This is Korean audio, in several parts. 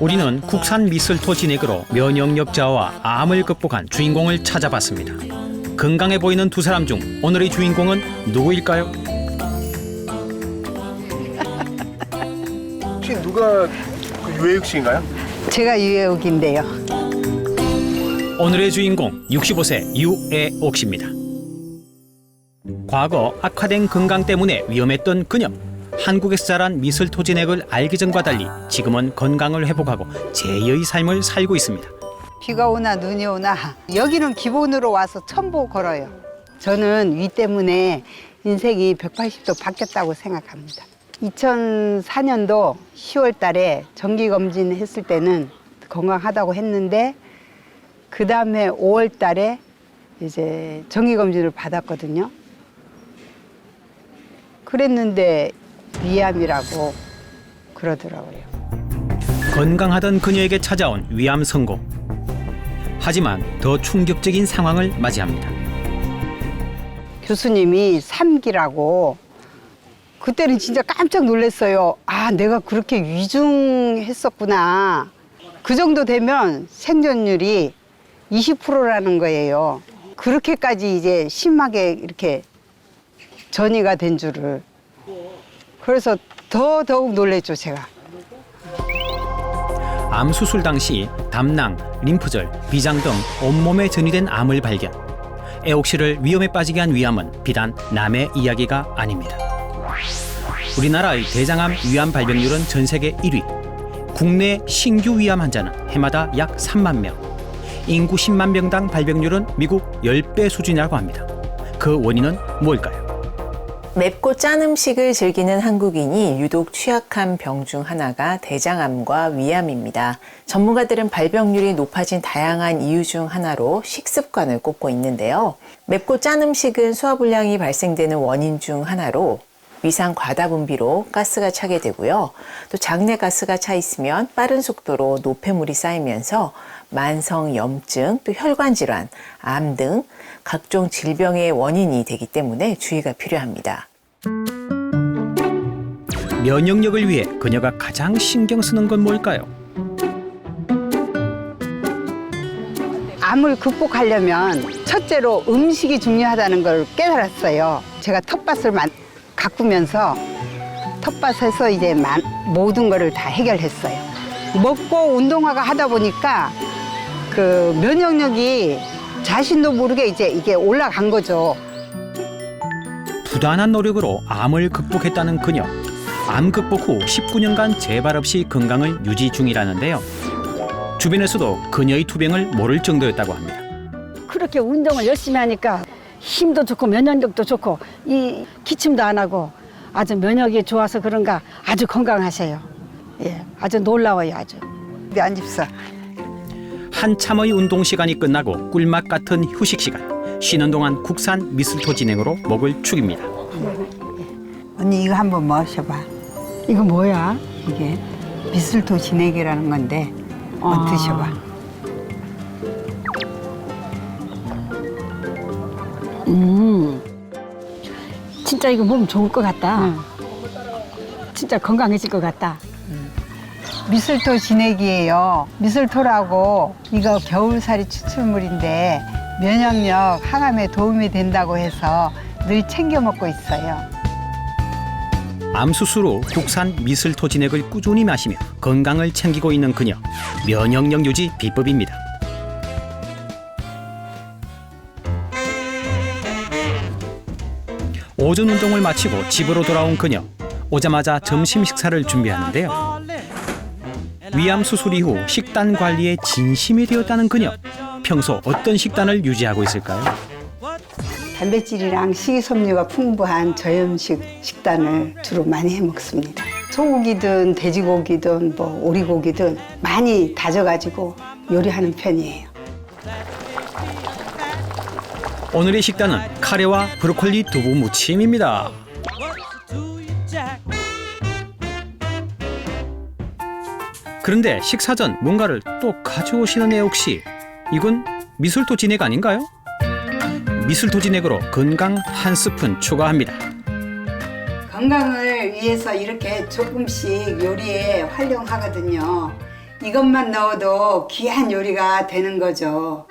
우리는 국산 미슬토 진액으로 면역력 저하와 암을 극복한 주인공을 찾아봤습니다. 건강해 보이는 두 사람 중 오늘의 주인공은 누구일까요? 혹시 누가 그 유해육 씨인가요? 제가 유해옥인데요. 오늘의 주인공 65세 유애옥 씨입니다. 과거 악화된 건강 때문에 위험했던 그녀. 한국에서 자란 미슬토 진액을 알기 전과 달리 지금은 건강을 회복하고 제의 삶을 살고 있습니다. 비가 오나 눈이 오나 여기는 기본으로 와서 첨보 걸어요. 저는 위 때문에 인생이 180도 바뀌었다고 생각합니다. 2004년도 10월 달에 정기 검진 했을 때는 건강하다고 했는데 그 다음에 5월 달에 이제 정기 검진을 받았거든요. 그랬는데 위암이라고 그러더라고요. 건강하던 그녀에게 찾아온 위암 선고. 하지만 더 충격적인 상황을 맞이합니다. 교수님이 삼기라고 그때는 진짜 깜짝 놀랐어요. 아, 내가 그렇게 위중했었구나. 그 정도 되면 생존율이 20%라는 거예요. 그렇게까지 이제 심하게 이렇게 전이가 된 줄을. 그래서 더 더욱 놀랬죠, 제가. 암 수술 당시 담낭, 림프절, 비장 등 온몸에 전이된 암을 발견. 애옥 씨를 위험에 빠지게 한 위암은 비단 남의 이야기가 아닙니다. 우리나라의 대장암 위암 발병률은 전 세계 1위. 국내 신규 위암 환자는 해마다 약 3만 명. 인구 10만 명당 발병률은 미국 10배 수준이라고 합니다. 그 원인은 뭘까요? 맵고 짠 음식을 즐기는 한국인이 유독 취약한 병 중 하나가 대장암과 위암입니다. 전문가들은 발병률이 높아진 다양한 이유 중 하나로 식습관을 꼽고 있는데요. 맵고 짠 음식은 소화불량이 발생되는 원인 중 하나로 위산 과다 분비로 가스가 차게 되고요. 또 장내 가스가 차 있으면 빠른 속도로 노폐물이 쌓이면서 만성 염증, 또 혈관 질환, 암 등 각종 질병의 원인이 되기 때문에 주의가 필요합니다. 면역력을 위해 그녀가 가장 신경 쓰는 건 뭘까요? 암을 극복하려면 첫째로 음식이 중요하다는 걸 깨달았어요. 제가 텃밭을 만- 가꾸면서 텃밭에서 이제 만- 모든 거를 다 해결했어요. 먹고 운동화가 하다 보니까 그 면역력이 자신도 모르게 이제 이게 올라간 거죠. 부단한 노력으로 암을 극복했다는 그녀. 암 극복 후 19년간 재발 없이 건강을 유지 중이라는데요. 주변에서도 그녀의 투병을 모를 정도였다고 합니다. 그렇게 운동을 열심히 하니까 힘도 좋고 면역력도 좋고 이 기침도 안 하고 아주 면역이 좋아서 그런가 아주 건강하세요. 예, 아주 놀라워요, 아주. 우리 안집사. 한참의 운동 시간이 끝나고 꿀맛 같은 휴식 시간. 쉬는 동안 국산 미슬토 진행으로 목을 축입니다. 언니 이거 한번 마셔봐. 이거 뭐야? 이게 미술토 진액이라는 건데 한번 아. 드셔봐. 음, 진짜 이거 몸 좋을 것 같다. 진짜 건강해질 것 같다. 미술토 진액이에요. 미술토라고 이거 겨울살이 추출물인데 면역력 항암에 도움이 된다고 해서 늘 챙겨 먹고 있어요. 암 수술 후 국산 미슬토 진액을 꾸준히 마시며 건강을 챙기고 있는 그녀. 면역력 유지 비법입니다. 오전 운동을 마치고 집으로 돌아온 그녀. 오자마자 점심 식사를 준비하는데요. 위암 수술 이후 식단 관리에 진심이 되었다는 그녀. 평소 어떤 식단을 유지하고 있을까요? 단백질이랑 식이섬유가 풍부한 저염식 식단을 주로 많이 해 먹습니다. 소고기든 돼지고기든 뭐 오리고기든 많이 다져가지고 요리하는 편이에요. 오늘의 식단은 카레와 브로콜리 두부 무침입니다. 그런데 식사 전 뭔가를 또 가져오시는 애옥 씨. 이건 미술토 진액 아닌가요? 미술토 진액으로 건강 한 스푼 추가합니다. 건강을 위해서 이렇게 조금씩 요리에 활용하거든요. 이것만 넣어도 귀한 요리가 되는 거죠.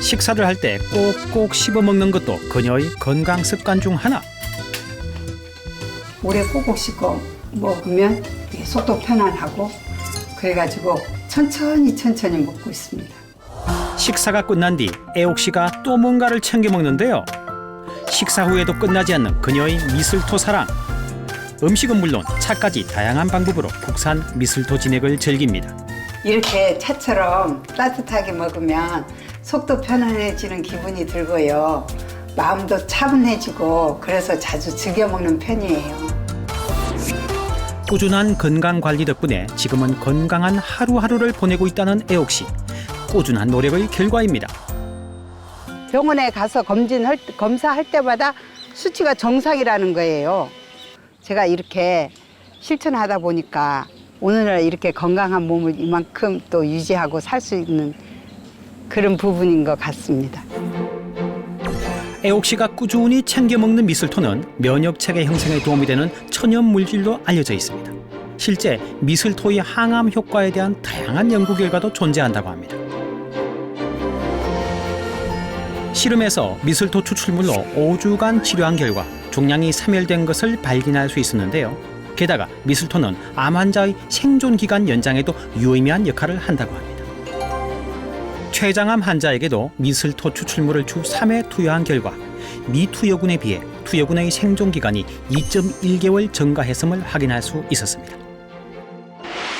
식사를 할 때 꼭꼭 씹어 먹는 것도 그녀의 건강 습관 중 하나. 오래 꼭꼭 씹고 먹으면 속도 편안하고 그래가지고 천천히 천천히 먹고 있습니다. 식사가 끝난 뒤 애옥 씨가 또 뭔가를 챙겨 먹는데요. 식사 후에도 끝나지 않는 그녀의 미슬토 사랑. 음식은 물론 차까지 다양한 방법으로 국산 미슬토 진액을 즐깁니다. 이렇게 차처럼 따뜻하게 먹으면 속도 편안해지는 기분이 들고요. 마음도 차분해지고 그래서 자주 즐겨 먹는 편이에요. 꾸준한 건강 관리 덕분에 지금은 건강한 하루하루를 보내고 있다는 애옥 씨. 꾸준한 노력의 결과입니다. 병원에 가서 검진할 검사할 때마다 수치가 정상이라는 거예요. 제가 이렇게 실천하다 보니까 오늘날 이렇게 건강한 몸을 이만큼 또 유지하고 살 수 있는 그런 부분인 것 같습니다. 애옥 씨가 꾸준히 챙겨 먹는 미슬토는 면역 체계 형성에 도움이 되는 천연 물질로 알려져 있습니다. 실제 미슬토의 항암 효과에 대한 다양한 연구 결과도 존재한다고 합니다. 실험에서 미슬토 추출물로 5주간 치료한 결과 종양이 사멸된 것을 발견할 수 있었는데요. 게다가 미슬토는 암 환자의 생존 기간 연장에도 유의미한 역할을 한다고 합니다. 췌장암 환자에게도 미슬토 추출물을 주 3회 투여한 결과 미투여군에 비해 투여군의 생존 기간이 2.1개월 증가했음을 확인할 수 있었습니다.